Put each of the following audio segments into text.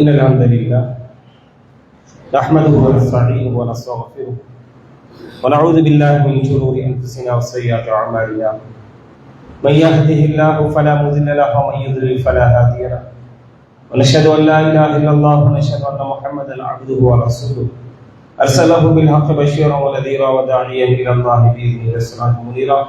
إن الحمد لله نحمده ونستعينه ونستغفره ونعوذ بالله من شرور أنفسنا وسيئات أعمالنا. من يهده الله فلا مضل له ومن يضلل فلا هادي له. ونشهد أن لا إله إلا الله ونشهد أن محمدا عبده ورسوله. أرسله بالحق بشيرا ونذيرا وداعيا إلى الله بإذنه وسراجا منيرا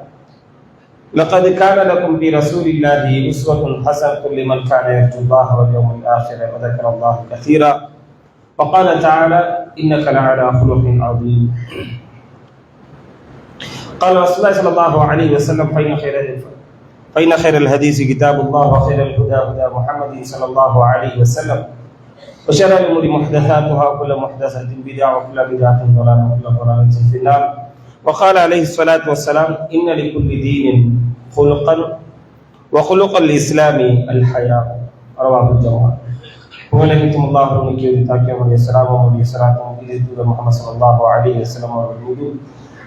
لقد كان لكم في رسول الله أسوة حسنة لمن كان يرجو الله واليوم الآخر وذكر الله كثيرا. وقال تعالى إنك لعلى خلق عظيم. قال رسول الله صلى الله عليه وسلم فإن خير فإن خير الحديث كتاب الله وخير الهدى هدى محمد صلى الله عليه وسلم. وشر الأمور محدثاتها وكل محدثة بدعة وكل بدعة ضلالة وكل ضلالة في النار. وقال عليه الصلاة والسلام إن لكل دين خلقا وخلق الإسلام الحياة رواه الجماعة புகழனைத்தும் அல்லாஹ் தாக்கிய அவருடைய சலாமும் அவருடைய சலாத்தும் இது தூதர் முகமது சல்லாஹூ அலி வசலம் அவர்கள் மீது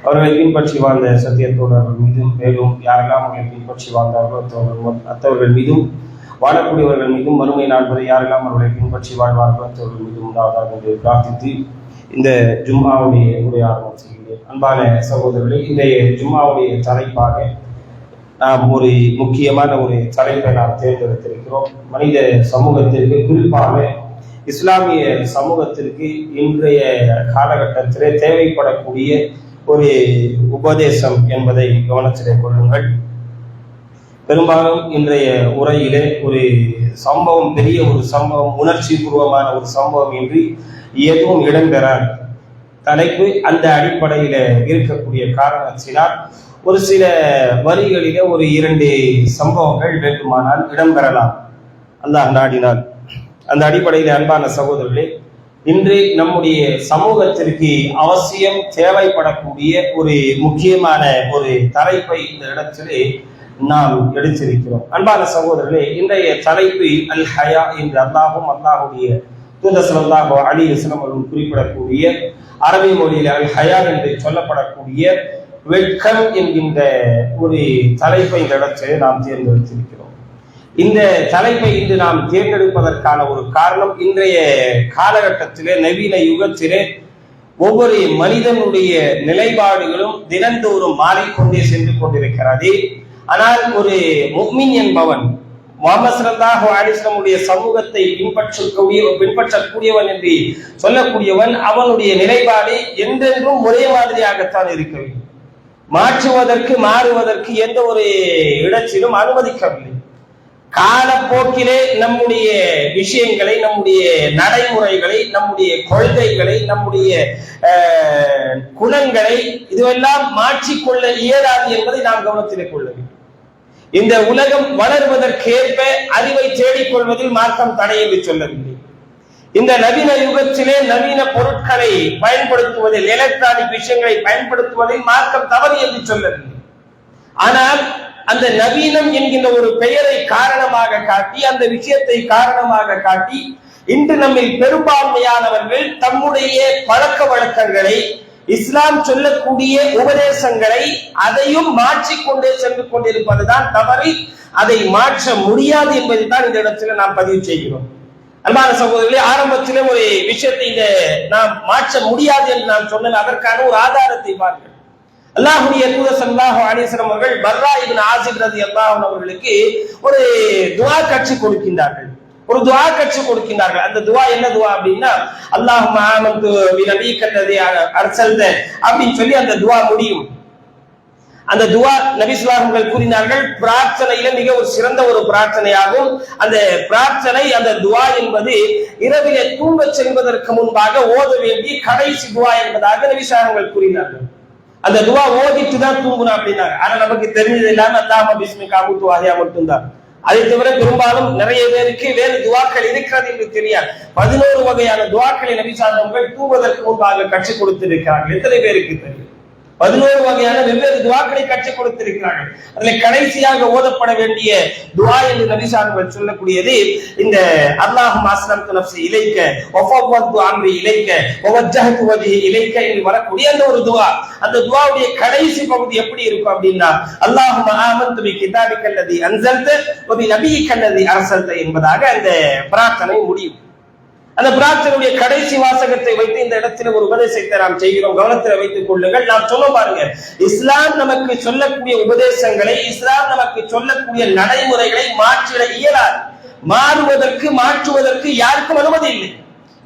அவர்களை பின்பற்றி வாழ்ந்த சத்தியத்தோழர்கள் மீதும் மேலும் யாரெல்லாம் அவர்களை பின்பற்றி வாழ்ந்தார்களோ அத்தவர்கள் அத்தவர்கள் மீதும் வாழக்கூடியவர்கள் மீதும் மறுமை நாள் வரை யாரெல்லாம் அவர்களை பின்பற்றி வாழ்வார்களோ அத்தவர்கள் மீதும் உண்டாவதாக என்று பிரார்த்தித்து இந்த ஜும்மாவுடைய உரை ஆரம்பம் செய்கிறேன் அன்பான சகோதரர்களே இன்றைய ஜும்மாவுடைய தலைப்பாக நாம் ஒரு முக்கியமான ஒரு தலைப்பை நாம் தேர்ந்தெடுத்திருக்கிறோம். மனித சமூகத்திற்கு குறிப்பாக இஸ்லாமிய சமூகத்திற்கு இன்றைய காலகட்டத்திலே தேவைப்படக்கூடிய ஒரு உபதேசம் என்பதை கவனத்திலே கொள்ளுங்கள். பெரும்பாலும் இன்றைய உரையிலே ஒரு சம்பவம் பெரிய ஒரு சம்பவம் உணர்ச்சி பூர்வமான ஒரு சம்பவம் இன்றி எதுவும் இடம்பெறாது. தலைப்பு அந்த அடிப்படையில் இருக்கக்கூடிய காரணத்தினால் ஒரு சில வரிகளிலே ஒரு இரண்டு சம்பவங்கள் வேண்டுமானால் இடம்பெறலாம். அல்லாஹ் நாடினால். அந்த அடிப்படையில் அன்பான சகோதரர்களே இன்று நம்முடைய சமூகத்திற்கு அவசியம் தேவைப்படக்கூடிய ஒரு முக்கியமான ஒரு தலைப்பை இந்த இடத்திலே நாம் எடுத்திருக்கிறோம். அன்பான சகோதரர்களே இன்றைய தலைப்பு அல் ஹயா என்று அல்லாஹும் அல்லாஹுடைய தூதசலாஹோ அலி இஸ்லாம் அவர்கள் குறிப்பிடக்கூடிய அரபி மொழியில் அல் ஹயா என்று சொல்லப்படக்கூடிய வெட்கம் என்கின்ற ஒரு தலைப்பை இந்த இடத்திலே நாம் தேர்ந்தெடுத்திருக்கிறோம். இந்த தலைப்பை இன்று நாம் தேர்ந்தெடுப்பதற்கான ஒரு காரணம் இன்றைய காலகட்டத்திலே நவீன யுகத்திலே ஒவ்வொரு மனிதனுடைய நிலைப்பாடுகளும் தினந்தோறும் மாறிக்கொண்டே சென்று கொண்டிருக்கிறது. ஆனால் ஒரு முக்மின் என்பவன் முகமது அலிஸ்லமுடைய சமூகத்தை பின்பற்றக்கூடிய பின்பற்றக்கூடியவன் என்று சொல்லக்கூடியவன் அவனுடைய நிலைப்பாடு என்றென்றும் ஒரே மாதிரியாகத்தான் இருக்க வேண்டும். மாற்றுவதற்கு மாறுவதற்கு எந்த ஒரு இடத்திலும் அனுமதிக்கவில்லை. காலப்போக்கிலே நம்முடைய விஷயங்களை நம்முடைய நடைமுறைகளை நம்முடைய கொள்கைகளை நம்முடைய குணங்களை இதுவெல்லாம் மாற்றிக்கொள்ள இயலாது என்பதை நாம் கவனத்தில் கொள்ள வேண்டும். இந்த உலகம் வளர்வதற்கேற்ப அறிவை தேடிக்கொள்வதில் மார்க்கம் தடை என்று சொல்லவில்லை. இந்த நவீன யுகத்திலே நவீன பொருட்களை பயன்படுத்துவதில் எலக்ட்ரானிக் விஷயங்களை பயன்படுத்துவதில் மார்க்கம் தவறு என்று சொல்லவில்லை. ஆனால் அந்த நவீனம் என்கின்ற ஒரு பெயரை காரணமாக காட்டி அந்த விஷயத்தை காரணமாக காட்டி இன்று நம்மில் பெரும்பான்மையானவர்கள் தம்முடைய பழக்க வழக்கங்களை இஸ்லாம் சொல்லக்கூடிய உபதேசங்களை அதையும் மாற்றிக்கொண்டே சென்று கொண்டிருப்பதுதான் தவறு. அதை மாற்ற முடியாது என்பதை தான் இந்த இடத்துல நாம் பதிவு செய்கிறோம். அன்பான சகோதரர்களே ஆரம்பத்திலே ஒரு விஷயத்தை இந்த நாம் மாற்ற முடியாது என்று நான் சொன்னேன். அதற்கான ஒரு ஆதாரத்தை பாருங்கள். அல்லாஹுடைய தூத சல்லாஹு அலிஸ்லம் அவர்கள் பர்ரா இபின் ஆசிப் ரதி அல்லாஹ் அவர்களுக்கு ஒரு துவா கட்சி கொடுக்கின்றார்கள். ஒரு துவா கட்சி கொடுக்கின்றார்கள். அந்த துவா என்ன துவா அப்படின்னா அல்லாஹ் ஆமந்து நபி கல்லதி அரசல்த அப்படின்னு சொல்லி அந்த துவா முடியும். அந்த துவா நபிசுலாமர்கள் கூறினார்கள் பிரார்த்தனையில மிக ஒரு சிறந்த ஒரு பிரார்த்தனையாகும். அந்த பிரார்த்தனை அந்த துவா என்பது இரவிலே தூங்க செல்வதற்கு முன்பாக ஓத வேண்டிய கடைசி துவா என்பதாக நபிசுலாமர்கள் கூறினார்கள். அந்த துவா ஓதிட்டு தான் தூங்கணும் அப்படின்னாங்க. ஆனா நமக்கு தெரிஞ்சது இல்லாம அல்லாம பிஸ்மி காபூத்து துவாஹியா மட்டும்தான். அதை தவிர பெரும்பாலும் நிறைய பேருக்கு வேறு துவாக்கள் இருக்கிறது என்று தெரியாது. பதினோரு வகையான துவாக்களை நபிசாதவர்கள் தூவதற்கு முன்பாக கற்றுக் கொடுத்திருக்கிறார்கள். எத்தனை பேருக்கு தெரியும்? பதினோரு வகையான வெவ்வேறு துவாக்களை கட்சி கொடுத்திருக்கிறார்கள். அதுல கடைசியாக ஓதப்பட வேண்டிய துவா என்று நபிசார்கள் சொல்லக்கூடியது இந்த அல்லாஹும் அஸ்லம் நப்சி இலைக்க ஒஃபவத்து அம்ரி இலைக்க ஒவஜஹத்து இலைக்க என்று வரக்கூடிய அந்த ஒரு துவா. அந்த துவாவுடைய கடைசி பகுதி எப்படி இருக்கும் அப்படின்னா அல்லாஹும் ஆமன் பி கிதாபி கல்லதி அன்சல்த வ பி அரசல்த என்பதாக அந்த பிரார்த்தனை முடியும். அந்த பிரார்த்தனுடைய கடைசி வாசகத்தை வைத்து இந்த இடத்துல ஒரு உபதேசத்தை நாம் செய்கிறோம். கவனத்தில் வைத்துக் கொள்ளுங்கள். நாம் சொல்ல பாருங்க இஸ்லாம் நமக்கு சொல்லக்கூடிய உபதேசங்களை இஸ்லாம் நமக்கு சொல்லக்கூடிய நடைமுறைகளை மாற்றிட இயலாது. மாறுவதற்கு மாற்றுவதற்கு யாருக்கும் அனுமதி இல்லை.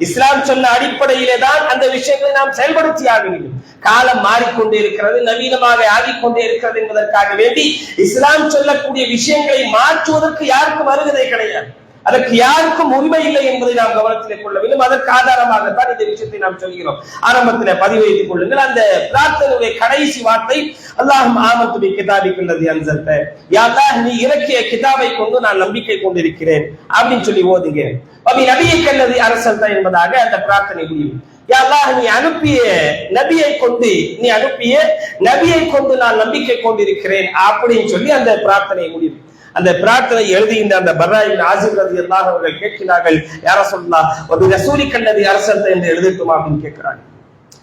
இஸ்லாம் சொன்ன அடிப்படையிலே தான் அந்த விஷயங்களை நாம் செயல்படுத்தி ஆக வேண்டும். காலம் மாறிக்கொண்டே இருக்கிறது நவீனமாக ஆகிக்கொண்டே இருக்கிறது என்பதற்காக வேண்டி இஸ்லாம் சொல்லக்கூடிய விஷயங்களை மாற்றுவதற்கு யாருக்கும் வருவதே கிடையாது. அதற்கு யாருக்கும் உரிமை இல்லை என்பதை நாம் கவனத்திலே கொள்ள வேண்டும். அதற்கு ஆதாரமாகத்தான் இந்த விஷயத்தை நாம் சொல்கிறோம். ஆரம்பத்தில் பதிவு வைத்துக் கொள்ளுங்கள். அந்த பிரார்த்தனையுடைய கடைசி வார்த்தை அல்லாஹும் ஆமத்துடைய கிதாபிக்குள்ளது அன்சல்த. யாதா நீ இறக்கிய கிதாபை கொண்டு நான் நம்பிக்கை கொண்டிருக்கிறேன். அப்படின்னு சொல்லி ஓதுங்க. அப்படி நபியை கல்லது அரசல்த என்பதாக அந்த பிரார்த்தனை முடியும். அல்லாஹ் நீ அனுப்பிய நபியை கொண்டு நீ அனுப்பிய நபியை கொண்டு நான் நம்பிக்கை கொண்டிருக்கிறேன். அப்படின்னு சொல்லி அந்த பிரார்த்தனை முடியும். அந்த பிரார்த்தனை எழுதுகின்ற அந்த பர்ராயின் ஆசிர்வதி எல்லாம் அவர்கள் கேட்கிறார்கள் யார சொல்லலாம் ஒரு ரசூலி கண்டது அரசல்த என்று எழுதட்டுமா? அப்படின்னு கேட்கிறாங்க.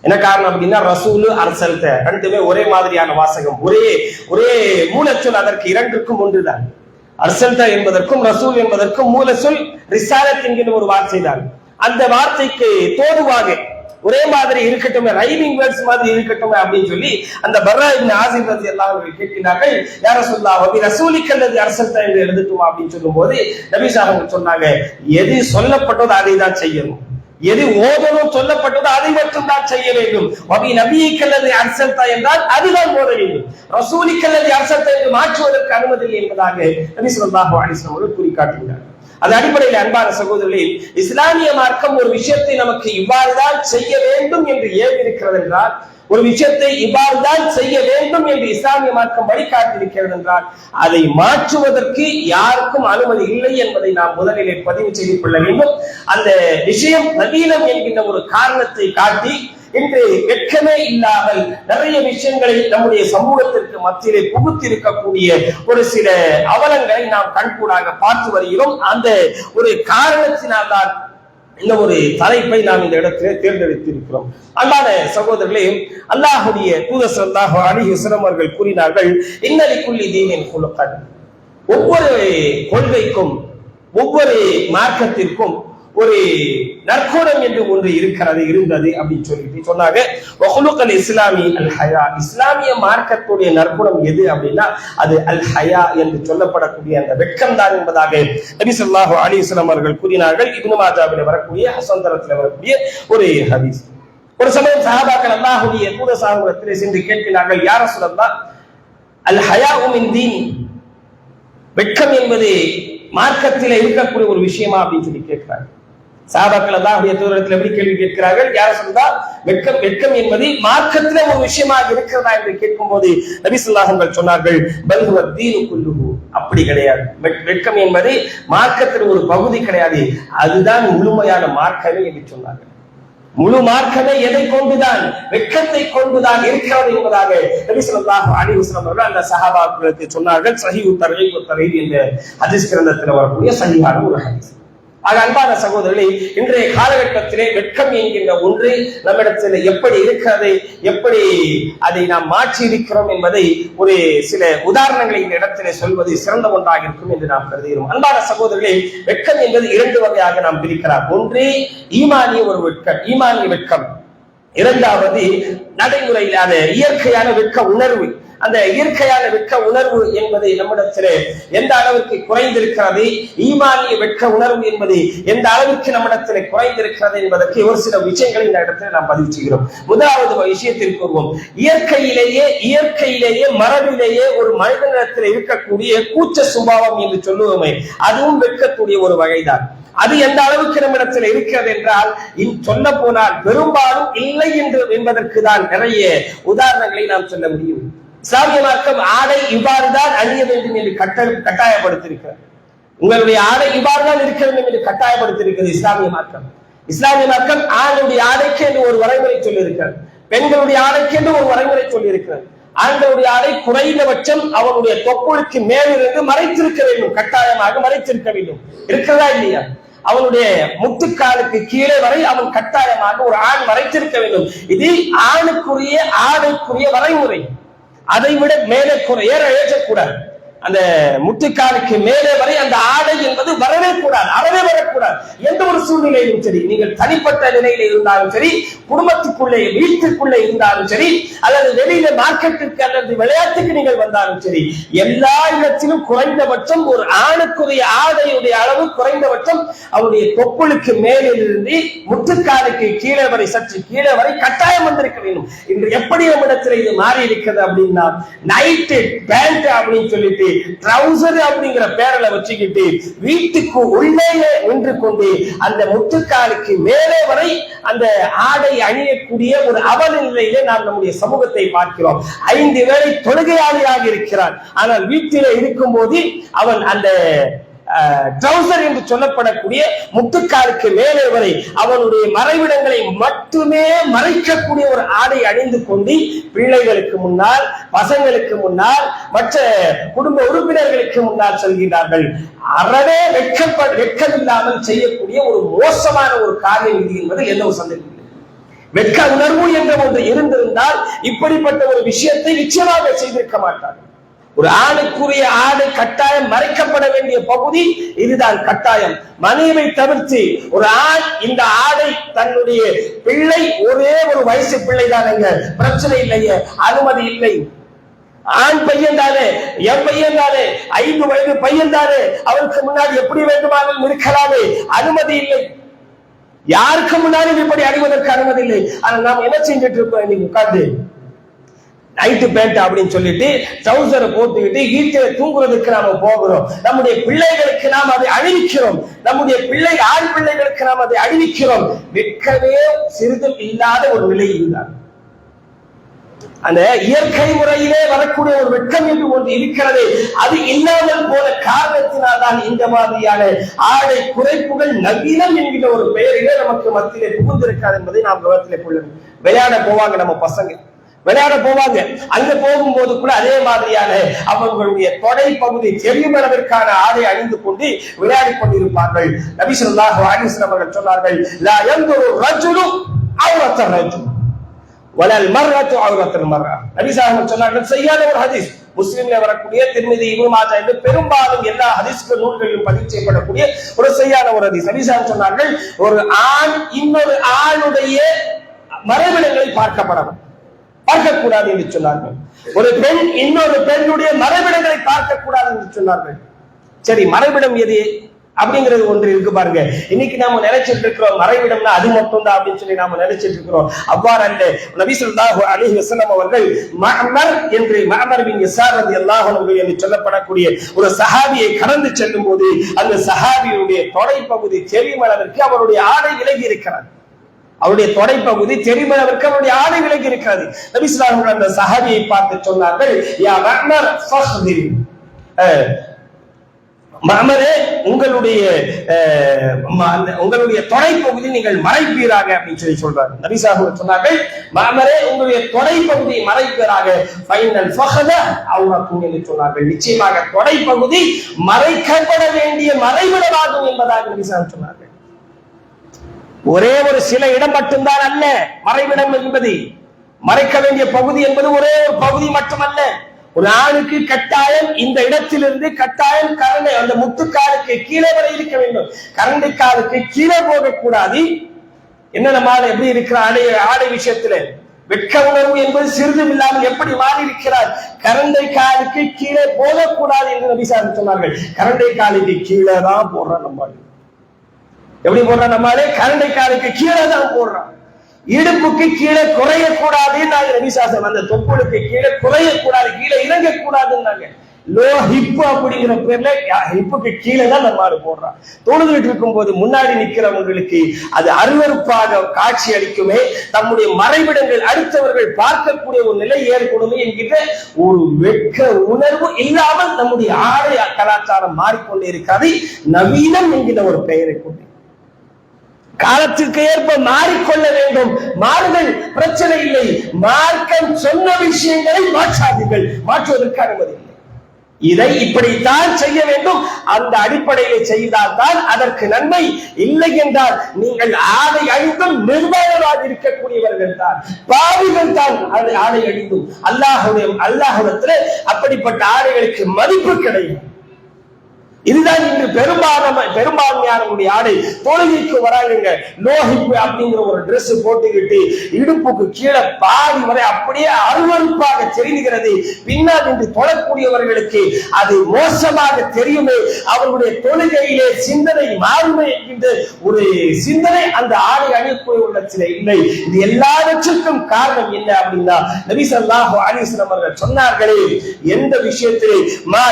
என்ன காரணம் அப்படின்னா ரசூலு அரசல்த ரெண்டுமே ஒரே மாதிரியான வாசகம் ஒரே ஒரே மூலச்சொல் அதற்கு இரண்டுக்கும் ஒன்றுதான். அரசல்த என்பதற்கும் ரசூல் என்பதற்கும் மூல சொல் ரிசாலத் என்கிற ஒரு வார்த்தை தான் அந்த வார்த்தைக்கு தோதுவாக ஒரே மாதிரி இருக்கட்டும் ரைமிங் வேர்ட்ஸ் மாதிரி இருக்கட்டும் அப்படின்னு சொல்லி அந்த பர்ரா இப்னு ஆசிர் ரதி அல்லாஹ் அவர்கள் கேட்கிறார்கள் யார சொல்லா வபி ரசூலிக் அல்லது அரசல்தா என்று எழுதட்டுமா அப்படின்னு சொல்லும்போது நபி அவங்க சொன்னாங்க எது சொல்லப்பட்டதோ அதை தான் செய்யணும். எது ஓதனும் சொல்லப்பட்டதோ அதை மட்டும் தான் செய்ய வேண்டும். வபி நபியைக்கல்லது அரசல்தா என்றால் அதுதான் ஓத வேண்டும். ரசூலிக்கல்லது அரசல்தா என்று மாற்றுவதற்கு அனுமதி இல்லை என்பதாக நபி சொல்லாஹு அலிஸ்லாம் வஸல்லம் அவர்கள் குறிக்காட்டுகிறார் அது அடிப்படையில் அன்பான சகோதரர்களே இஸ்லாமிய மார்க்கம் ஒரு விஷயத்தை நமக்கு இவ்வாறுதான் செய்ய வேண்டும் என்று ஏவிருக்கிறது என்றால் ஒரு விஷயத்தை இவ்வாறுதான் செய்ய வேண்டும் என்று இஸ்லாமிய மார்க்கம் வழிகாட்டியிருக்கிறது என்றால் அதை மாற்றுவதற்கு யாருக்கும் அனுமதி இல்லை என்பதை நாம் முதலிலே பதிவு செய்து கொள்ள வேண்டும். அந்த விஷயம் நவீனம் என்கின்ற ஒரு காரணத்தை காட்டி இன்று வெட்கமே இல்லாமல் நிறைய விஷயங்களை நம்முடைய சமூகத்திற்கு மத்தியிலே புகுத்திருக்கக்கூடிய ஒரு சில அவலங்களை நாம் கண்கூடாக பார்த்து வருகிறோம். அந்த ஒரு காரணத்தினால்தான் இந்த ஒரு தலைப்பை நாம் இந்த இடத்திலே தேர்ந்தெடுத்திருக்கிறோம். அன்பான சகோதரர்களே அல்லாஹுடைய தூதர் சல்லாஹு அலி அவர்கள் கூறினார்கள் இன்னலிக்குள்ளி தீனின் குழுக்கள் ஒவ்வொரு கொள்கைக்கும் ஒவ்வொரு மார்க்கத்திற்கும் ஒரு நற்கோணம் என்று ஒன்று இருக்கிறது இருந்தது அப்படின்னு சொல்லிட்டு சொன்னாங்க. வஹுலுக்கல் இஸ்லாமி அல் ஹயா. இஸ்லாமிய மார்க்கத்துடைய நற்குணம் எது அப்படின்னா அது அல் ஹயா என்று சொல்லப்படக்கூடிய அந்த வெட்கம் தான் என்பதாக நபி ஸல்லல்லாஹு அவர்கள் கூறினார்கள். இப்னு மாஜாவில் வரக்கூடிய சுதந்திரத்தில் வரக்கூடிய ஒரு ஹதீஸ். ஒரு சமயம் சஹாபாக்கள் அல்லாஹுடைய கூட சாகுரத்திலே சென்று கேட்கிறார்கள் யார சொல்லலாம் அல் ஹயா உமின் தீன். வெட்கம் என்பது மார்க்கத்தில் இருக்கக்கூடிய ஒரு விஷயமா அப்படின்னு சொல்லி கேட்கிறாங்க சாபாக்கள் அல்லாஹுடைய தூரத்தில் எப்படி கேள்வி கேட்கிறார்கள்? யார் சொல்றா வெட்கம் வெட்கம் என்பது மார்க்கத்தில் ஒரு விஷயமாக இருக்கிறதா என்று கேட்கும் போது நபி சொன்னார்கள் பல்குவ தீனு குல்லுகு அப்படி கிடையாது. வெட்கம் என்பது மார்க்கத்தில் ஒரு பகுதி கிடையாது. அதுதான் முழுமையான மார்க்கமே என்று சொன்னார்கள். முழு மார்க்கமே எதை கொண்டுதான் வெட்கத்தை கொண்டுதான் இருக்கிறது என்பதாக நபி ஸல்லல்லாஹு அவர்கள் அந்த சஹாபாக்களுக்கு சொன்னார்கள். சஹி உத்தரவை உத்தரவை என்ற ஹதீஸ் கிரந்தத்தில் வரக்கூடிய சஹீஹான ஒரு ஹதீஸ். ஆக அன்பான சகோதரர்களே இன்றைய காலகட்டத்திலே வெட்கம் என்கின்ற ஒன்று நம்மிடத்தில் எப்படி இருக்கிறது எப்படி அதை நாம் மாற்றி இருக்கிறோம் என்பதை ஒரு சில உதாரணங்களை இந்த இடத்திலே சொல்வது சிறந்த ஒன்றாக இருக்கும் என்று நாம் கருதுகிறோம். அன்பான சகோதரர்களே வெட்கம் என்பது இரண்டு வகையாக நாம் பிரிக்கிறார் ஒன்று ஈமானிய ஒரு வெட்கம் ஈமானிய வெட்கம். இரண்டாவது நடைமுறையில் இயற்கையான வெட்க உணர்வு. அந்த இயற்கையான வெட்க உணர்வு என்பது நம்மிடத்திலே எந்த அளவிற்கு குறைந்திருக்கிறது? ஈமானிய வெட்க உணர்வு என்பது எந்த அளவிற்கு நம்மிடத்திலே குறைந்திருக்கிறது என்பதற்கு ஒரு சில விஷயங்களை இந்த இடத்துல நாம் பதிவு செய்கிறோம். முதலாவது விஷயத்திற்கு கூறுவோம் இயற்கையிலேயே இயற்கையிலேயே மரபிலேயே ஒரு மனிதனிடத்தில் இருக்கக்கூடிய கூச்ச சுபாவம் என்று சொல்லுவோமே அதுவும் வெட்கக்கூடிய ஒரு வகைதான். அது எந்த அளவுக்கு நம்மிடத்தில் இருக்கிறது என்றால் சொல்ல போனால் பெரும்பாலும் இல்லை என்று என்பதற்கு தான் நிறைய உதாரணங்களை நாம் சொல்ல முடியும். இஸ்லாமிய மார்க்கம் ஆடை இவ்வாறுதான் அணிய வேண்டும் என்று கட்ட கட்டாயப்படுத்தியிருக்கிறார் உங்களுடைய ஆடை இவ்வாறு தான் இருக்க வேண்டும் என்று கட்டாயப்படுத்திருக்கிறது இஸ்லாமிய மார்க்கம் இஸ்லாமிய மார்க்கம் ஆணுடைய ஆடைக்கு என்று ஒரு வரைமுறை சொல்லியிருக்கிறது. பெண்களுடைய ஆடைக்கு என்று ஒரு வரைமுறை சொல்லியிருக்கிறது. ஆண்களுடைய ஆடை குறைந்தபட்சம் அவனுடைய தொப்புளுக்கு மேலிருந்து மறைத்திருக்க வேண்டும். கட்டாயமாக மறைத்திருக்க வேண்டும். இருக்கிறதா இல்லையா? அவனுடைய முட்டுக்காலுக்கு கீழே வரை அவன் கட்டாயமாக ஒரு ஆண் மறைத்திருக்க வேண்டும். இது ஆணுக்குரிய ஆடைக்குரிய வரைமுறை. அதை விட மேலே ஏற ஏற்றக்கூடாது. அந்த முட்டுக்காலுக்கு மேலே வரை அந்த ஆடை என்பது வரவே கூடாது அறவே வரக்கூடாது. எந்த ஒரு சூழ்நிலையிலும் சரி நீங்கள் தனிப்பட்ட நிலையில இருந்தாலும் சரி குடும்பத்துக்குள்ளே வீட்டுக்குள்ளே இருந்தாலும் சரி அல்லது வெளியில மார்க்கெட்டுக்கு அல்லது விளையாட்டுக்கு நீங்கள் வந்தாலும் சரி எல்லா இடத்திலும் குறைந்தபட்சம் ஒரு ஆணுக்குரிய ஆடையுடைய அளவு குறைந்தபட்சம் அவருடைய தொப்புளுக்கு மேலிருந்து முட்டுக்காலுக்கு கீழே வரை சற்று கீழே வரை கட்டாயம் வந்திருக்க வேண்டும். இன்று எப்படி நம்மிடத்தில் இது மாறி இருக்கிறது அப்படின்னா நைட்டு பேண்ட் அப்படின்னு சொல்லிட்டு ட்ரௌசர் அப்படிங்கிற பேரல வச்சுக்கிட்டு வீட்டுக்கு உள்ளே நின்று கொண்டு அந்த முத்துக்காலுக்கு மேலே வரை அந்த ஆடை அணியக்கூடிய ஒரு அவல நிலையிலே நாம் நம்முடைய சமூகத்தை பார்க்கிறோம். ஐந்து வேளை தொழுகையாளியாக இருக்கிறான். ஆனால் வீட்டிலே இருக்கும் போது அவன் அந்த ட்ரௌசர் என்று சொல்லப்படக்கூடிய முட்டுக்காலுக்கு மேலே வரை அவனுடைய மறைவிடங்களை மட்டுமே மறைக்கக்கூடிய ஒரு ஆடை அணிந்து கொண்டு பிள்ளைகளுக்கு முன்னால் பசங்களுக்கு முன்னால் மற்ற குடும்ப உறுப்பினர்களுக்கு முன்னால் சொல்கிறார்கள் அறவே வெட்கப்ப வெட்கமில்லாமல் செய்யக்கூடிய ஒரு மோசமான ஒரு காரியம் இது என்பது எந்த ஒரு சந்தேகம் வெட்க உணர்வு என்ற ஒன்று இருந்திருந்தால் இப்படிப்பட்ட ஒரு விஷயத்தை நிச்சயமாக செய்திருக்க மாட்டார் ஒரு ஆணுக்குரிய ஆடு கட்டாயம் மறைக்கப்பட வேண்டிய பகுதி இதுதான் கட்டாயம். மனைவை தவிர்த்து ஒரு ஆண் இந்த ஆடை தன்னுடைய பிள்ளை ஒரே ஒரு வயசு பிள்ளை தானேங்க பிரச்சனை இல்லையே அனுமதி இல்லை. ஆண் பையன் தானே என் பையன் தானே ஐந்து வயது பையன் தானே அவருக்கு முன்னாடி எப்படி வேண்டுமானாலும் இருக்கலாமே அனுமதி இல்லை. யாருக்கு முன்னாலும் இப்படி அணிவதற்கு அனுமதி இல்லை. ஆனால் நாம் என்ன செஞ்சுட்டு இருக்கோம்? இன்னைக்கு உட்கார்ந்து நைட்டு பேண்ட் அப்படின்னு சொல்லிட்டு ட்ரௌசரை போட்டுக்கிட்டு வீட்டில தூங்குறதுக்கு நாம போகிறோம். நம்முடைய பிள்ளைகளுக்கு நாம் அதை அழிவிக்கிறோம் நம்முடைய பிள்ளை ஆண் பிள்ளைகளுக்கு நாம் அதை அழிவிக்கிறோம் வெட்கவே சிறிதும் இல்லாத ஒரு நிலை இருந்தார் அந்த இயற்கை முறையிலே வரக்கூடிய ஒரு வெட்கம் என்று ஒன்று இருக்கிறது. அது இல்லாமல் போன காரணத்தினால் தான் இந்த மாதிரியான ஆடை குறைப்புகள் நவீனம் என்கிற ஒரு பெயரிலே நமக்கு மத்தியிலே புகுந்திருக்காது என்பதை நாம் கவனத்திலே கொள்ளணும் விளையாட போவாங்க நம்ம பசங்க. விளையாட போவாங்க. அங்க போகும்போது கூட அதே மாதிரியான அவர்களுடைய தொடை பகுதி தெரியும் அளவிற்கான ஆடை அணிந்து கொண்டு விளையாடி கொண்டிருப்பார்கள். நபி ஸல்லல்லாஹு அவர்கள் சொன்னார்கள் லா யன்துரு ரஜுலு அவ்ரத்த ரஜுல் வலல் மர்ரத்து அவ்ரத்தல் மர்ரா. நபி சொன்னார்கள் செய்யாத ஒரு ஹதீஸ். முஸ்லிம்ல வரக்கூடிய திருமதி இப்னு மாதா என்று பெரும்பாலும் எல்லா ஹதீஸ்கள் நூல்களிலும் பதிவு செய்யப்படக்கூடிய ஒரு செய்யான ஒரு ஹதீஸ். நபி சொன்னார்கள் ஒரு ஆண் இன்னொரு ஆணுடைய மறைவிடங்களை பார்க்கப்படவும் பார்க்கக்கூடாது என்று சொன்னார்கள். ஒரு பெண் இன்னொரு பெண்ணுடைய மறைவிடங்களை பார்க்கக்கூடாது என்று சொன்னார்கள். சரி மறைவிடம் எது? அப்படிங்கிறது ஒன்று இருக்கு பாருங்க. இன்னைக்கு நாம நினைச்சிட்டு இருக்கிறோம் மறைவிடம்னா அது மட்டும் தான் அப்படின்னு சொல்லி நாம நினைச்சிட்டு இருக்கிறோம். அவ்வாறு அல்ல நபி ஸல்லல்லாஹு அலைஹி வஸல்லம் அவர்கள் மஹமர் என்று மஹமர் பின் யஸார் ரலியல்லாஹு என்று சொல்லப்படக்கூடிய ஒரு சஹாபியை கடந்து செல்லும் போது அந்த சஹாபியுடைய தொடை பகுதி தெரியும் அவருடைய ஆடை விலகி இருக்கிறார் அவருடைய தொடை பகுதி தெரிமளவிற்கு அவருடைய ஆடை விலகி இருக்கிறது நபி அந்த சஹாபியை பார்த்து சொன்னார்கள் யா மஅமர் ஃபஹ்திர். அஹ், உங்களுடைய உங்களுடைய தொடைப்பகுதி நீங்கள் மறைப்பீராக அப்படின்னு சொல்லி சொல்றாரு. நபிசாக சொன்னார்கள் மாமரே உங்களுடைய தொடைப்பகுதியை மறைப்பீராக. ஃபைனல் ஃபஹத அவுரக்கும் என்று சொன்னார்கள். நிச்சயமாக தொடைப்பகுதி மறைக்கப்பட வேண்டிய மறைவிடமாகும் என்பதாக நபிசாக சொன்னார்கள். ஒரே ஒரு சில இடம் மட்டும்தான் அல்ல மறைவிடம் என்பது. மறைக்க வேண்டிய பகுதி என்பது ஒரே ஒரு பகுதி மட்டுமல்ல. ஒரு ஆணுக்கு கட்டாயம் இந்த இடத்திலிருந்து கட்டாயம் கரண்டை அந்த முத்துக்காலுக்கு கீழே வரை இருக்க வேண்டும். கரண்டை காலுக்கு கீழே போகக்கூடாது. என்ன நம்ம எப்படி இருக்கிற ஆடை ஆடை விஷயத்துல? வெட்க உணர்வு என்பது சிறிதும் இல்லாமல் எப்படி மாறி இருக்கிறார் கரண்டை காலுக்கு கீழே போகக்கூடாது என்று நபிசார் சொன்னார்கள். கரண்டை காலுக்கு கீழே தான் போடுற நம்ம எப்படி போடுறான் நம்மளே? கரண்டை காலுக்கு கீழே தான் போடுறான். இடுப்புக்கு கீழே குறையக்கூடாதுன்னு நாங்க நபிசாசம் அந்த தொப்புளுக்கு கீழே குறையக்கூடாது கீழே இறங்கக்கூடாதுன்னாங்க லோ ஹிப் அப்படிங்கிற பேர்ல ஹிப்புக்கு கீழே தான் நம்ம ஆளு போடுறான். தொழுதுகிட்டு இருக்கும்போது முன்னாடி நிக்கிறவங்களுக்கு அது அருவருப்பாக காட்சி அளிக்குமே. தம்முடைய மறைவிடங்கள் அடுத்தவர்கள் பார்க்கக்கூடிய ஒரு நிலை ஏற்படுமே என்கிற ஒரு வெட்க உணர்வு இல்லாமல் நம்முடைய ஆடை கலாச்சாரம் மாறிக்கொண்டே இருக்காது நவீனம் என்கிற ஒரு பெயரை கொண்டு காலத்திற்கு ஏற்ப மாறிக்கொள்ள வேண்டும். மாறுதல் பிரச்சனை இல்லை. மார்க்கம் சொன்ன விஷயங்களை மாற்றாதீர்கள். மாற்றுவதற்கு அனுமதி இல்லை. இதை இப்படித்தான் செய்ய வேண்டும். அந்த அடிப்படையில் செய்தால்தான் அதற்கு நன்மை இல்லை என்றால் நீங்கள் ஆடை அழிந்தும் நிர்வாகமாக இருக்கக்கூடியவர்கள் தான். பாவிகள் தான் அதை ஆடை அழிந்தும் அல்லாஹுடைய அல்லாஹுடத்தில் அப்படிப்பட்ட ஆடைகளுக்கு மதிப்பு கிடையாது. இதுதான் இன்று பெரும்பான்மை பெரும்பான்மையானவங்களுடைய ஆடை. தொழுகைக்கு வராங்க லோஹிப்பு அப்படிங்கிற ஒரு ட்ரெஸ் போட்டுக்கிட்டு இடுப்புக்கு கீழே பாதி வரை அப்படியே அருவருப்பாக தெரிகிறது. பின்னால் இன்று தொழக்கூடியவர்களுக்கு அது மோசமாக தெரியுமே. அவர்களுடைய தொழுகையிலே சிந்தனை மாறுமே என்கின்ற ஒரு சிந்தனை அந்த ஆடை அணியக்கூடிய உள்ளத்திலே இல்லை. இது எல்லாவற்றுக்கும் காரணம் என்ன அப்படின்னா நபி ஸல்லல்லாஹு அவர்கள் சொன்னார்களே எந்த விஷயத்திலே மா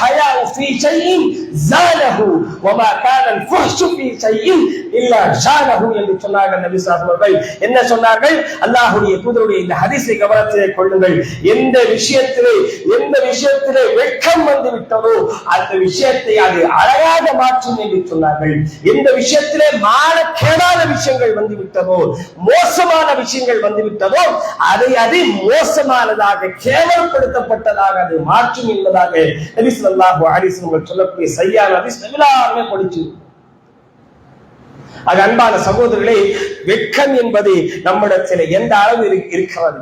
ஹயா ஃபீ ஷைஇன் زاله وما كان الفحش في شيء இல்லா ஷானஹு என்று சொன்னார்கள் நபி ஸல்லல்லாஹு என்ன சொன்னார்கள்? அல்லாஹுடைய தூதருடைய இந்த ஹரிசை கவனத்திலே கொள்ளுங்கள். எந்த விஷயத்திலே எந்த விஷயத்திலே வெட்கம் வந்து விட்டதோ அந்த விஷயத்தை அது அழகாக மாற்றும் என்று சொன்னார்கள். எந்த விஷயத்திலே மானக்கேடான விஷயங்கள் வந்து விட்டதோ மோசமான விஷயங்கள் வந்து விட்டதோ அதை அது மோசமானதாக கேவலப்படுத்தப்பட்டதாக அது மாற்றும் என்பதாக நபி சொல்லாஹு அலைஹி வஸல்லம் சொல்லக்கூடிய சையான ஹதீஸ் எல்லாருமே படிச்சு அது அன்பான சகோதரர்களே வெட்கம் என்பது நம்மிடத்தில் எந்த அளவு இருக்கிறது?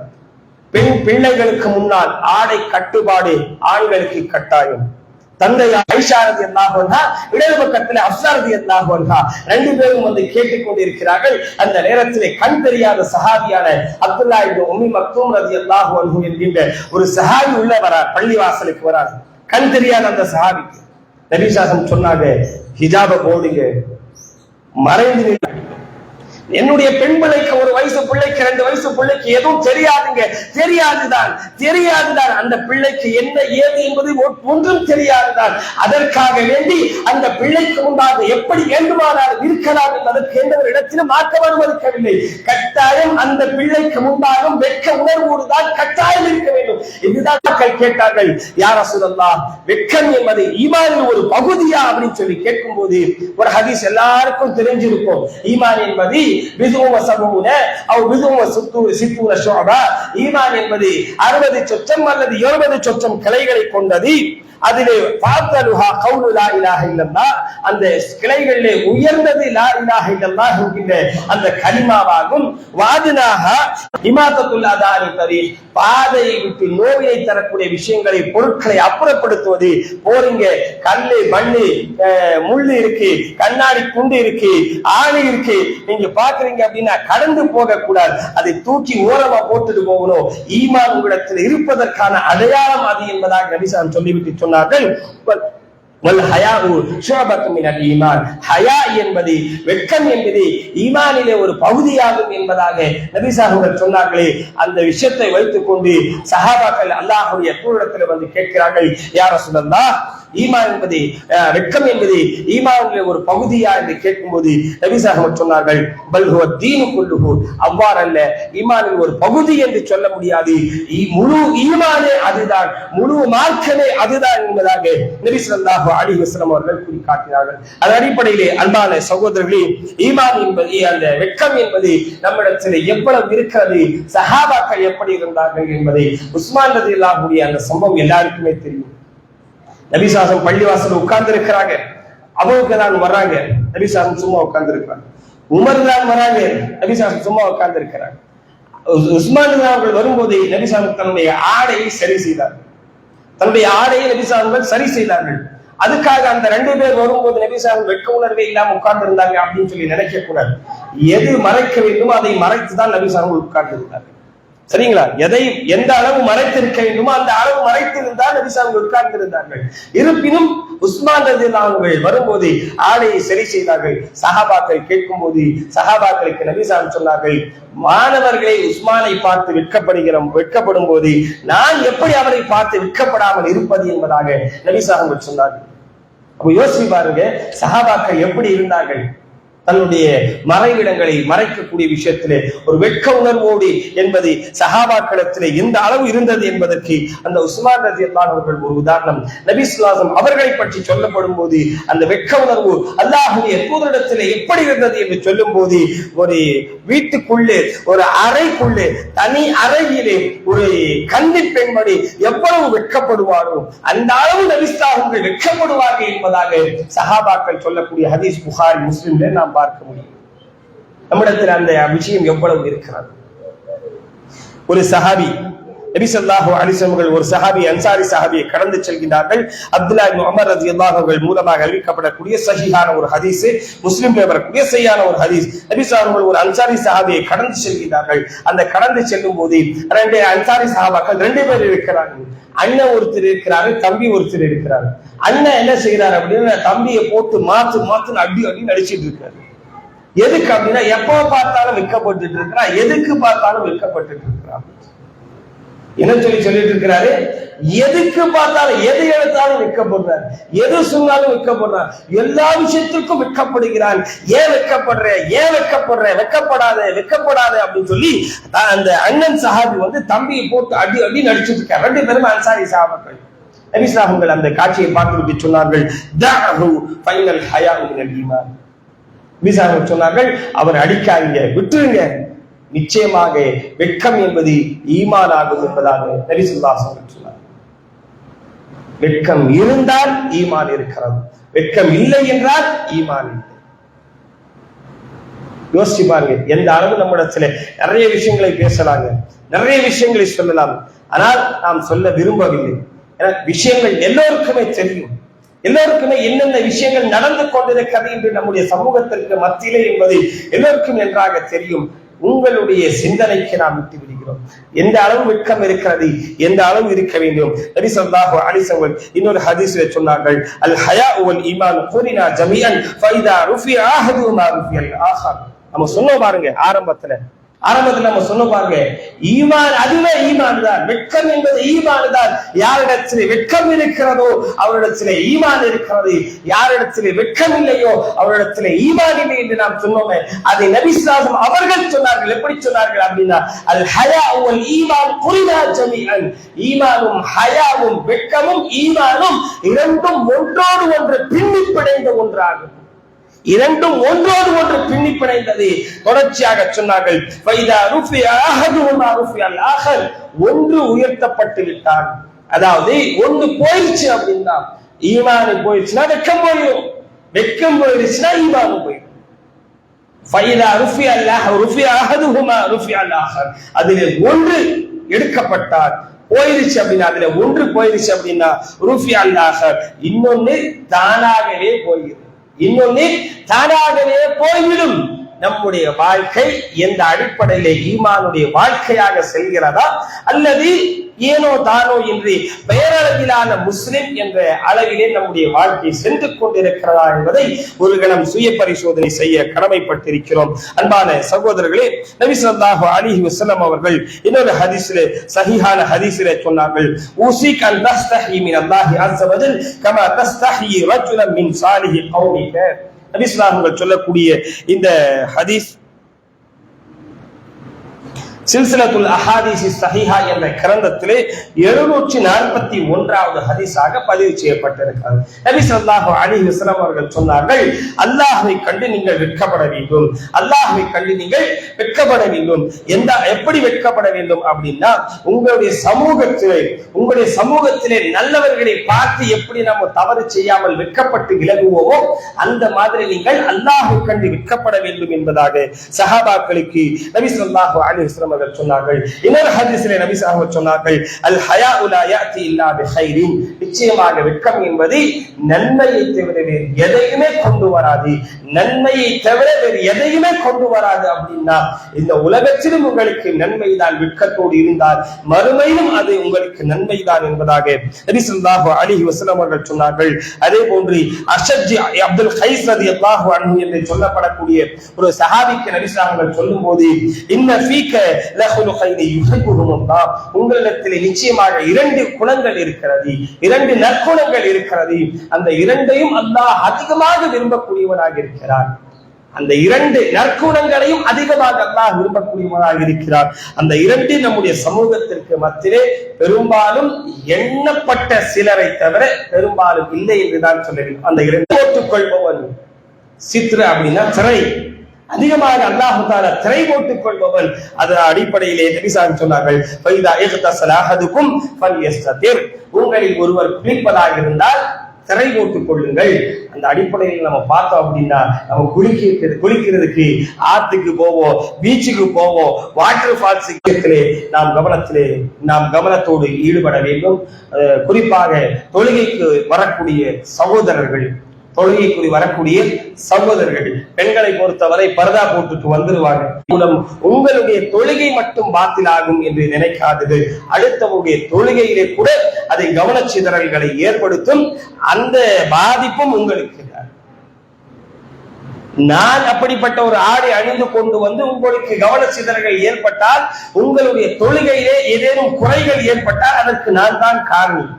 பெண் பிள்ளைகளுக்கு முன்னால் ஆடை கட்டுப்பாடு ஆண்களுக்கு கட்டாயம். தந்தை ஐஷாரதி அல்லாஹா இடது பக்கத்தில் அப்சாரதி அல்லாஹா ரெண்டு பேரும் வந்து கேட்டுக்கொண்டிருக்கிறார்கள். அந்த நேரத்திலே கண் தெரியாத சஹாபியான அப்துல்லா இப்னு உம்மி மக்தூம் ரதி அல்லாஹு என்கின்ற ஒரு சஹாபி உள்ள வரார் பள்ளிவாசலுக்கு வரார். கண் தெரியாத அந்த சஹாபிக்கு. நபிசாசம் சொன்னாங்க ஹிஜாப போடுங்க. மறைந்து என்னுடைய பெண் பிள்ளைக்கு ஒரு வயசு பிள்ளைக்கு ரெண்டு வயசு பிள்ளைக்கு எதுவும் தெரியாதுங்க. தெரியாதுதான் தெரியாதுதான். அந்த பிள்ளைக்கு என்ன ஏது என்பது ஒன்றும் தெரியாதுதான். அதற்காக வேண்டி அந்த பிள்ளைக்கு முன்பாக எப்படி வேண்டுமானாலும் இருக்கலாம் என்பதற்கு எந்த ஒரு இடத்திலும் மாற்றம் அனுமதிக்கவில்லை. கட்டாயம் அந்த பிள்ளைக்கு முன்பாக வெட்க உணர்வோடு தான் கட்டாயம் இருக்க வேண்டும். இதுதான் மக்கள் கேட்டார்கள் யார் அசுதல்லா வெட்கம் என்பது ஈமானின் ஒரு பகுதியா? அப்படின்னு சொல்லி கேட்கும் போது ஒரு ஹதீஸ் எல்லாருக்கும் தெரிஞ்சிருக்கும். ஈமான் என்பது விதுவ சமூன அவ் விதுவ சுத்து சித்துவ ஷோபா ஈமான் என்பது அறுபது சொச்சம் அல்லது எழுபது சொச்சம் கிளைகளை கொண்டது. அதிலே பார்த்தலுஹா கவுலு லா இலாக இல்லம்னா அந்த கிளைகளிலே உயர்ந்தது லா இலாக இல்லம்னா என்கின்ற அந்த கனிமாவாகும். வாதினாக இமாத்தத்துல் அதானி தரி. பாதையை விட்டு நோயை தரக்கூடிய விஷயங்களை பொருட்களை அப்புறப்படுத்துவது. போறீங்க கல்லு மண்ணு அஹ், முள்ளு இருக்கு கண்ணாடி குண்டு இருக்கு ஆணி இருக்கு. நீங்க பாக்குறீங்க அப்படின்னா கடந்து போக கூடாது அதை தூக்கி ஓரமா போட்டுட்டு போகணும். ஈமான் உங்களிடத்தில் இருப்பதற்கான அடையாளம் அது என்பதாக நபிசான் சொல்லிவிட்டு சொன்னார்கள். ஹயா என்பது வெட்கம் என்பது ஈமானிலே ஒரு பகுதியாகும் என்பதாக நபி சொன்னார்களே. அந்த விஷயத்தை வைத்துக் கொண்டு சஹாபாக்கள் அல்லாஹுடைய கூடத்தில் வந்து கேட்கிறார்கள் யார ரசூலல்லாஹ் ஈமா என்பது வெட்கம் என்பது ஈமாவுடைய ஒரு பகுதியா என்று கேட்கும்போது நபி சாஹிபர் சொன்னார்கள் பல்ஹுவ தீனு குல்லுஹு. அவ்வாறல்ல ஈமானின் ஒரு பகுதி என்று சொல்ல முடியாது. முழு ஈமானே அதுதான் முழு மார்க்கமே அதுதான் என்பதாக நபி ஸல்லல்லாஹு அலைஹி வஸல்லம் அவர்கள் கூறி காட்டினார்கள் அதன் அடிப்படையிலே அன்பான சகோதரர்களே ஈமான் என்பது அந்த வெட்கம் என்பது நம்மிடத்தில் எவ்வளவு இருக்கிறது சஹாபாக்கள் எப்படி இருந்தார்கள் என்பதை உஸ்மான் ரதியல்லாஹுடைய அந்த சம்பவம் எல்லாருக்குமே தெரியும். நபிசாசம் பள்ளிவாசல் உட்கார்ந்து இருக்கிறாங்க அவங்க தான் வர்றாங்க. நபிசாசம் சும்மா உட்கார்ந்து இருக்கிறாங்க உமர் தான் வராங்க நபிசாசம் சும்மா உட்கார்ந்து இருக்கிறாங்க உஸ்மான் அவர்கள் வரும்போது நபிசாசம் தன்னுடைய ஆடையை சரி செய்தார்கள் தன்னுடைய ஆடையை நபிசாசங்கள் சரி செய்தார்கள். அதுக்காக அந்த ரெண்டு பேர் வரும்போது நபிசாசம் வெட்க உணர்வே இல்லாம உட்கார்ந்து இருந்தாங்க அப்படின்னு சொல்லி நினைக்க கூடாது. எது மறைக்க வேண்டுமோ அதை மறைத்து தான் நபிசாசங்கள் உட்கார்ந்து இருந்தார்கள் சரிங்களா? எதை எந்த அளவு மறைத்திருக்க வேண்டுமோ அந்த அளவு மறைத்திருந்தால் நபிசாமி உட்கார்ந்திருந்தார்கள். இருப்பினும் உஸ்மான் ரதிலான்கள் வரும்போது ஆடையை சரி செய்தார்கள். சஹாபாக்கள் கேட்கும் போது சஹாபாக்களுக்கு நபிசாமி சொன்னார்கள் மாணவர்களை உஸ்மானை பார்த்து வெட்கப்படுகிற வெட்கப்படும் போது நான் எப்படி அவரை பார்த்து வெட்கப்படாமல் இருப்பது என்பதாக நபிசாமி சொன்னார்கள். அப்ப யோசிச்சு பாருங்க சஹாபாக்கள் எப்படி இருந்தார்கள்? தன்னுடைய மறைவிடங்களை மறைக்கக்கூடிய விஷயத்திலே ஒரு வெட்க உணர்வோடு என்பது சகாபாக்களத்திலே எந்த அளவு இருந்தது என்பதற்கு அந்த உஸ்மான் ரதி அவர்கள் ஒரு உதாரணம். நபி அவர்களை பற்றி சொல்லப்படும் போது அந்த வெட்க உணர்வு அல்லாஹுடைய தூதரிடத்திலே எப்படி இருந்தது என்று சொல்லும் போது ஒரு வீட்டுக்குள்ளே ஒரு அறைக்குள்ளே தனி அறையிலே ஒரு கன்னி பெண்மணி எவ்வளவு வெட்கப்படுவாரோ அந்த அளவு நபிஸ்தாகங்கள் வெட்கப்படுவார்கள் என்பதாக சஹாபாக்கள் சொல்லக்கூடிய ஹதீஸ் புகார் முஸ்லிம்ல நாம் பார்க்க முடியும். நம்மிடத்தில் அந்த விஷயம் எவ்வளவு இருக்கிறது? ஒரு சஹாபி நபிசல்லாஹு அலிசம்கள் ஒரு சஹாபி அன்சாரி சஹாபியை கடந்து செல்கின்றார்கள். அப்துல்லா உமர் ரதி அல்லாஹர்கள் மூலமாக அறிவிக்கப்படக்கூடிய சஹியான ஒரு ஹதீஸ் முஸ்லிம் வரக்கூடிய சரியான ஒரு ஹதீஸ். நபிசார்கள் ஒரு அன்சாரி சஹாபியை கடந்து செல்கின்றார்கள். அந்த கடந்து செல்லும் போது ரெண்டு அன்சாரி சஹாபாக்கள் ரெண்டு பேர் இருக்கிறார்கள். அண்ணன் ஒருத்தர் இருக்கிறாரு தம்பி ஒருத்தர் இருக்கிறாரு. அண்ணன் என்ன செய்யறாரு அப்படின்னு தம்பியை போட்டு மாத்து மாத்து அடி அடி நடிச்சிட்டு இருக்காரு. எதுக்கு அப்படின்னா எப்போ பார்த்தாலும் விற்கப்பட்டு இருக்கிறான் எதுக்கு பார்த்தாலும் விற்கப்பட்டு இருக்கிறான் என்ன சொல்லி சொல்லிட்டு இருக்கிறாரு எதுக்கு பார்த்தாலும் எது எடுத்தாலும் விற்கப்படுறார். எது சொன்னாலும் விற்கப்படுறான் எல்லா விஷயத்திற்கும் விற்கப்படுகிறான். ஏன் வெட்கப்படுற ஏன் வெட்கப்படுற வெட்கப்படாத வெட்கப்படாத அப்படின்னு சொல்லி அந்த அண்ணன் சஹாபி வந்து தம்பியை போட்டு அடி அடி நடிச்சிட்டு இருக்காரு ரெண்டு பேரும் அன்சாரி சஹாபாக்கள். நபிசாஹங்கள் அந்த காட்சியை பார்த்து விட்டு சொன்னார்கள். தஹு சொன்னார்கள் அவர் அடிக்காதீங்க விட்டுருங்க. நிச்சயமாக வெட்கம் என்பது ஈமான் ஆகும் என்பதாக நரிசுல்லாசன் சொன்னார் வெட்கம் இருந்தால் ஈமான் இருக்கிறது. வெட்கம் இல்லை என்றால் ஈமான் இல்லை. யோசிச்சு பாருங்க எந்த அளவு நம்மிடத்துல நிறைய விஷயங்களை பேசலாங்க. நிறைய விஷயங்களை சொல்லலாம். ஆனால் நாம் சொல்ல விரும்பவில்லை. ஏன்னா விஷயங்கள் எல்லோருக்குமே தெரியும். எல்லோருக்குமே என்னென்ன விஷயங்கள் நடந்து கொண்டிருக்கிறது என்று நம்முடைய சமூகத்திற்கு மத்தியிலே என்பது எல்லோருக்கும் நன்றாக தெரியும். உங்களுடைய சிந்தனைக்கு நாம் விட்டு விடுகிறோம் எந்த அளவு வெட்கம் இருக்கிறது? எந்த அளவு இருக்க வேண்டும்? நபி சொல்லாஹு அலைஹி இன்னொரு ஹதீஸ்ல சொன்னார்கள் அல் ஹயா வல் ஈமான் குரினா ஜமியன் ஃபைதா ருஃபிஅ ருஃபி அல் ஆஹா நம்ம சொன்னோம் பாருங்க ஆரம்பத்துல. ஆரம்பத்தில் நம்ம சொல்ல பாருங்க. ஈமான் அதுவே ஈமான் தான் வெட்கம் என்பது ஈமான் தான் யாரிடத்திலே வெட்கம் இருக்கிறதோ அவரிடத்திலே ஈமான் இருக்கிறது. யாரிடத்திலே வெட்கம் இல்லையோ அவரிடத்திலே ஈமான் இல்லை என்று நாம் சொன்னோமே அதை நபிஸ்லாசம் அவர்கள் சொன்னார்கள். எப்படி சொன்னார்கள் அப்படின்னா அல் ஹயா உங்கள் ஈமான் புரிதா ஜமீன் ஈமானும் ஹயாவும் வெட்கமும் ஈமானும் இரண்டும் ஒன்றோடு ஒன்று பின்னி பிணைந்த ஒன்றாகும். இரண்டும் ஒன்றோடு ஒன்று பின்னி பிணைந்தது தொடர்ச்சியாக சொன்னார்கள் ஒன்று உயர்த்தப்பட்டு விட்டார் அதாவது ஒன்று போயிடுச்சு அப்படின்னா ஈமானு போயிடுச்சுன்னா வெக்கம் போயிடும் வெக்கம் போயிடுச்சுன்னா ஈமானு போயிடும் அதில் ஒன்று எடுக்கப்பட்டார் போயிருச்சு அப்படின்னா அதுல ஒன்று போயிருச்சு அப்படின்னா ருஃபி அல்லாஹர் இன்னொன்னு தானாகவே போயிடும் இன்னொன்னு தானாகவே போய்விடும். நம்முடைய வாழ்க்கை எந்த அடிப்படையிலே ஈமானுடைய வாழ்க்கையாக செல்கிறதா? அல்லது ஏனோ தானோ என்று பெயரளவிலான முஸ்லிம் என்ற அளவிலே நம்முடைய வாழ்க்கை சென்று கொண்டிருக்கிறதா என்பதை ஒரு கணம் சுய பரிசோதனை செய்ய கடமைப்பட்டிருக்கிறோம். அன்பான சகோதரர்களே நபி ஸல்லல்லாஹு அலைஹி அவர்கள் இன்னொரு ஹதீஸிலே சஹிஹான ஹதீஸிலே சொன்னார்கள் ஊசி கல் தஸ்தஹி மின் அல்லாஹி அஸ்ஸ கமா தஸ்தஹி ரஜுலன் மின் சாலிஹி கௌமிக. நபிஸ்லாம்கள் சொல்லக்கூடிய இந்த ஹதீஸ் சில்சிலத்துல் அஹாதிசி சஹிஹா என்ற கிரந்தத்திலே எழுநூற்றி நாற்பத்தி ஒன்றாவது ஹதீஸாக பதிவு செய்யப்பட்டிருக்கிறது. நபி சொல்லாஹு அலி வஸல்லம் அவர்கள் சொன்னார்கள் அல்லாஹ்வை கண்டு நீங்கள் வெட்கப்பட வேண்டும். அல்லாஹ்வை கண்டு நீங்கள் வெட்கப்பட வேண்டும். எந்த எப்படி வெட்கப்பட வேண்டும் அப்படின்னா உங்களுடைய சமூகத்திலே உங்களுடைய சமூகத்திலே நல்லவர்களை பார்த்து எப்படி நம்ம தவறு செய்யாமல் வெட்கப்பட்டு விலகுவோமோ அந்த மாதிரி நீங்கள் அல்லாஹு கண்டு வெட்கப்பட வேண்டும் என்பதாக சஹாபாக்களுக்கு நபி சொல்லாஹு அலி வஸல்லம் அவர்கள் சொன்னார்கள். இன்னொரு ஹதீஸிலே நபி சாஹர் சொன்னார்கள் அல் ஹயா உலா யாத்தி இல்லாத பிஹைரின். நிச்சயமாக வெட்கம் என்பது நன்மையை தவிர வேறு எதையுமே கொண்டு வராது. நன்மையை தவிர வேறு எதையுமே கொண்டு வராது அப்படின்னா இந்த உலகத்திலும் உங்களுக்கு நன்மை தான் வெட்கத்தோடு இருந்தால் மறுமையிலும் அது உங்களுக்கு நன்மை தான் என்பதாக நபி ஸல்லல்லாஹு அலைஹி வஸல்லம் அவர்கள் சொன்னார்கள். அதே போன்று அஷஜ் அப்துல் ஹைஸ் கைஸ் ரலியல்லாஹு அன்ஹு என்று சொல்லப்படக்கூடிய ஒரு சஹாபிக்கு நபி சொல்லும் போது இன்ன ஃபீக்க உங்களிடத்தில் நிச்சயமாக இரண்டு குணங்கள் இருக்கிறது. இரண்டு நற்குணங்கள் இருக்கிறது. அந்த இரண்டையும் அல்லாஹ் அதிகமாக விரும்பக்கூடியவனாக இருக்கிறார் அந்த இரண்டு நற்குணங்களையும் அதிகமாக அல்லாஹ் விரும்பக்கூடியவனாக இருக்கிறார் அந்த இரண்டு நம்முடைய சமூகத்திற்கு மத்தியிலே பெரும்பாலும் எண்ணப்பட்ட சிலரை தவிர பெரும்பாலும் இல்லை என்றுதான் சொல்ல அந்த இரண்டு போட்டுக் கொள்பவன் சித்ர அப்படின்னா திரை அதிகமாக அல்லாஹு தாலா திரை போட்டுக் கொள்பவன். அதன் அடிப்படையிலே நபிசான் சொன்னார்கள் ஃபைதா இஹ்தஸல அஹதுக்கும் உங்களில் ஒருவர் குளிப்பதாக இருந்தால் திரை போட்டுக் கொள்ளுங்கள். அந்த அடிப்படையில் நம்ம பார்த்தோம் அப்படின்னா நம்ம குளிக்கிறது குளிக்கிறதுக்கு ஆத்துக்கு போவோம் பீச்சுக்கு போவோம் வாட்டர் ஃபால்ஸுக்கு நாம் கவனத்திலே நாம் கவனத்தோடு ஈடுபட வேண்டும். குறிப்பாக தொழுகைக்கு வரக்கூடிய சகோதரர்கள் தொழுகைக்குறி வரக்கூடிய சகோதரர்கள் பெண்களை பொறுத்தவரை பரதா போட்டுட்டு வந்துருவாங்க. மூலம் உங்களுடைய தொழுகை மட்டும் பாத்திலாகும் என்று நினைக்காதது. அடுத்தவருடைய தொழுகையிலே கூட அதை கவனச்சிதறல்களை ஏற்படுத்தும் அந்த பாதிப்பும் உங்களுக்கு நான் அப்படிப்பட்ட ஒரு ஆடை அணிந்து கொண்டு வந்து உங்களுக்கு கவனச்சிதறல்கள் ஏற்பட்டால் உங்களுடைய தொழுகையிலே ஏதேனும் குறைகள் ஏற்பட்டால் அதற்கு நான் தான் காரணம்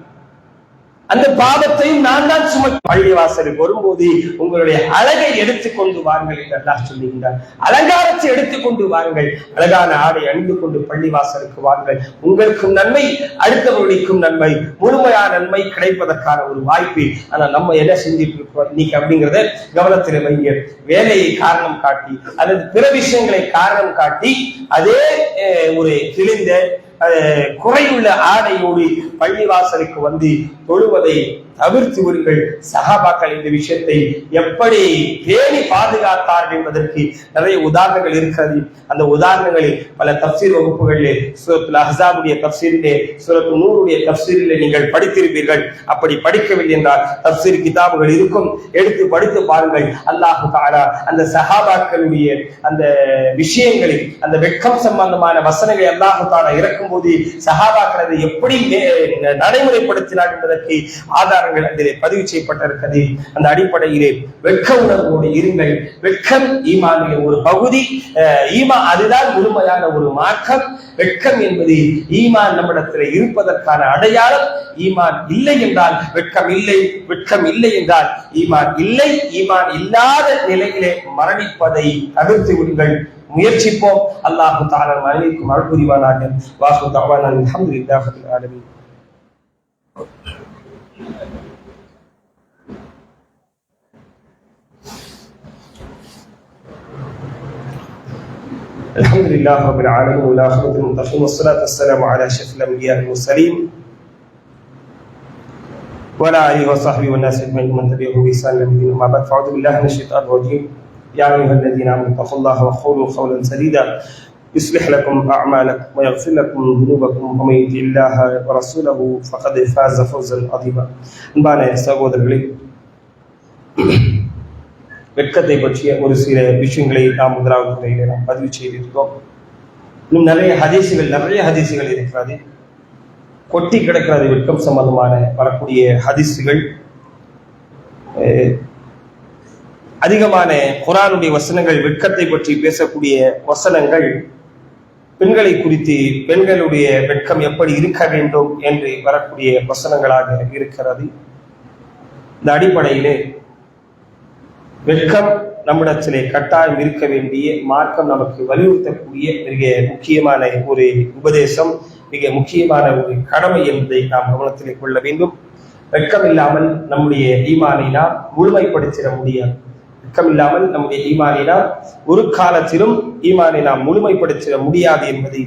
அந்த பாவத்தையும் நான் தான் சும பள்ளிவாசலுக்கு வரும்போது உங்களுடைய அழகை எடுத்துக்கொண்டு வாருங்கள் என்று அல்லாஹ் சொல்லுகின்றார் அலங்காரத்தை எடுத்துக்கொண்டு வாருங்கள். அழகான ஆடை அணிந்து கொண்டு பள்ளிவாசலுக்கு வாருங்கள். உங்களுக்கும் நன்மை அடுத்தவர்களுக்கும் நன்மை முழுமையான நன்மை கிடைப்பதற்கான ஒரு வாய்ப்பு. ஆனா நம்ம என்ன செஞ்சிட்டு இருக்கோம் இன்னைக்கு அப்படிங்கிறத கவனத்தில் வைங்க வேலையை காரணம் காட்டி அல்லது பிற விஷயங்களை காரணம் காட்டி அதே அஹ், ஒரு கிழிந்த அஹ், குறையுள்ள ஆடையோடு பள்ளிவாசலுக்கு வந்து தொழுவதை தவிர்த்து விடுங்கள். சகாபாக்கள் இந்த விஷயத்தை எப்படி பேணி பாதுகாத்தார்கள் என்பதற்கு நிறைய உதாரணங்கள் இருக்கிறது. அந்த உதாரணங்களை பல தப்சீர் வகுப்புகளிலே சூரத்துல் அஹாபுடைய தப்சீரிலே சூரத்து நூறுடைய தப்சீரிலே நீங்கள் படித்திருப்பீர்கள். அப்படி படிக்கவில்லை என்றால் தப்சீர் கிதாபுகள் இருக்கும். எடுத்து படித்து பாருங்கள். அல்லாஹு தாரா அந்த சஹாபாக்களுடைய அந்த விஷயங்களை அந்த வெட்கம் சம்பந்தமான வசனங்களை அல்லாஹு தஆலா இறக்கும்போது சஹாபாக்கள் அதை எப்படி நடைமுறைப்படுத்தினார் என்பதற்கு ஆதாரங்கள் அதிலே பதிவு செய்யப்பட்டிருக்கிறது. அந்த அடிப்படையிலே வெட்க உணர்வோடு இருங்கள். வெட்கம் ஈமானின் ஒரு பகுதி. ஈமா அதுதான் முழுமையான ஒரு மார்க்கம். வெட்கம் என்பது ஈமான் நம்மிடத்தில் இருப்பதற்கான அடையாளம். ஈமான் இல்லை என்றால் வெட்கம் இல்லை வெட்கம் இல்லை என்றால் ஈமான் இல்லை. ஈமான் இல்லாத நிலையிலே மரணிப்பதை தவிர்த்து விடுங்கள். முயற்சிப்போம். அல்லாஹு தாரன் மரணிக்கும் அருள் புரிவானாக. வாசு தவான அல்ஹம்துலில்லாஹி ரப்பில் الحمد لله رب العالمين والآخرة المتقين والصلاة والسلام على أشرف الأنبياء المرسلين وعلى آله وصحبه والناس أجمعين من تبعهم بإحسان إلى الدين. أما بعد فأعوذ بالله من الشيطان الرجيم. يا أيها الذين آمنوا اتقوا الله وقولوا قولا سديدا. يصلح لكم أعمالكم ويغفر لكم ذنوبكم. ومن يطع الله ورسوله فقد فاز فوزا عظيما. أنبانا يا سهودر வெட்கத்தை பற்றிய ஒரு சில விஷயங்களை நாம் முதலாவது முறையிலே நாம் பதிவு செய்திருக்கிறோம். இன்னும் நிறைய ஹதீசுகள் நிறைய ஹதீசுகள் இருக்கிறது. கொட்டி கிடக்கிறது வெட்கம் சம்பந்தமான வரக்கூடிய ஹதீசுகள். அதிகமான குரானுடைய வசனங்கள் வெட்கத்தை பற்றி பேசக்கூடிய வசனங்கள். பெண்களை குறித்து பெண்களுடைய வெட்கம் எப்படி இருக்க வேண்டும் என்று வரக்கூடிய வசனங்களாக இருக்கிறது. இந்த அடிப்படையிலே வெட்கம் நம்மிடத்திலே கட்டாயம் இருக்க வேண்டிய மார்க்கம் நமக்கு வலியுறுத்தக்கூடிய மிக முக்கியமான ஒரு உபதேசம் மிக முக்கியமான ஒரு கடமை என்பதை நாம் கவனத்திலே கொள்ள வேண்டும். வெட்கம் இல்லாமல் நம்முடைய ஈமானை நாம் முழுமைப்படுத்திட முடியாது. வெட்கம் இல்லாமல் நம்முடைய ஈமானை நாம் ஒரு காலத்திலும் ஈமானை நாம் முழுமைப்படுத்திட முடியாது என்பதை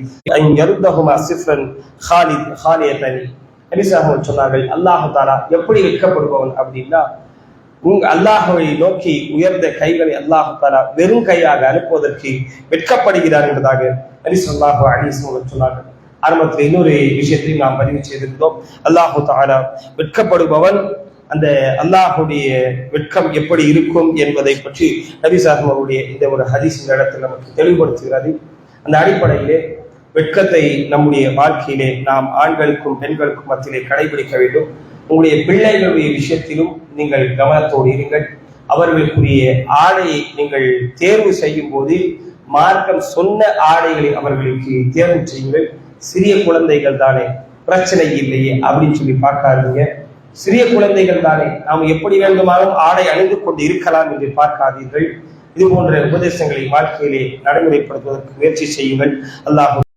சொன்னார்கள். அல்லாஹு தாலா எப்படி வெட்கப்படுபவன் அப்படின்னா உங்க அல்லாஹுவை நோக்கி உயர்ந்த கைகளை அல்லாஹு தாலா வெறும் கையாக அனுப்புவதற்கு வெட்கப்படுகிறார் என்பதாக நபி ஸல்லல்லாஹு அலைஹி சொன்னார்கள். ஆரம்பத்தில் இன்னொரு விஷயத்தையும் நாம் பதிவு செய்திருந்தோம். அல்லாஹு தாலா வெட்கப்படுபவன் அந்த அல்லாஹுடைய வெட்கம் எப்படி இருக்கும் என்பதை பற்றி நபி சாஹம் அவருடைய இந்த ஒரு ஹதீஸ் இந்த இடத்தில் நமக்கு தெளிவுபடுத்துகிறது அந்த அடிப்படையிலே வெட்கத்தை நம்முடைய வாழ்க்கையிலே நாம் ஆண்களுக்கும் பெண்களுக்கும் மத்தியிலே கடைபிடிக்க வேண்டும். உங்களுடைய பிள்ளைகளுடைய விஷயத்திலும் நீங்கள் கவனத்தோடு இருங்கள். அவர்களுக்குரிய ஆடையை நீங்கள் தேர்வு செய்யும் போது மார்க்கம் சொன்ன ஆடைகளை அவர்களுக்கு தேர்வு செய்யுங்கள் சிறிய குழந்தைகள் தானே பிரச்சனை இல்லையே அப்படின்னு சொல்லி பார்க்காதீங்க. சிறிய குழந்தைகள் தானே நாம் எப்படி வேண்டுமானாலும் ஆடை அணிந்து கொண்டு இருக்கலாம் என்று பார்க்காதீர்கள். இது போன்ற உபதேசங்களை வாழ்க்கையிலே நடைமுறைப்படுத்துவதற்கு முயற்சி செய்யுங்கள். அல்லாஹ்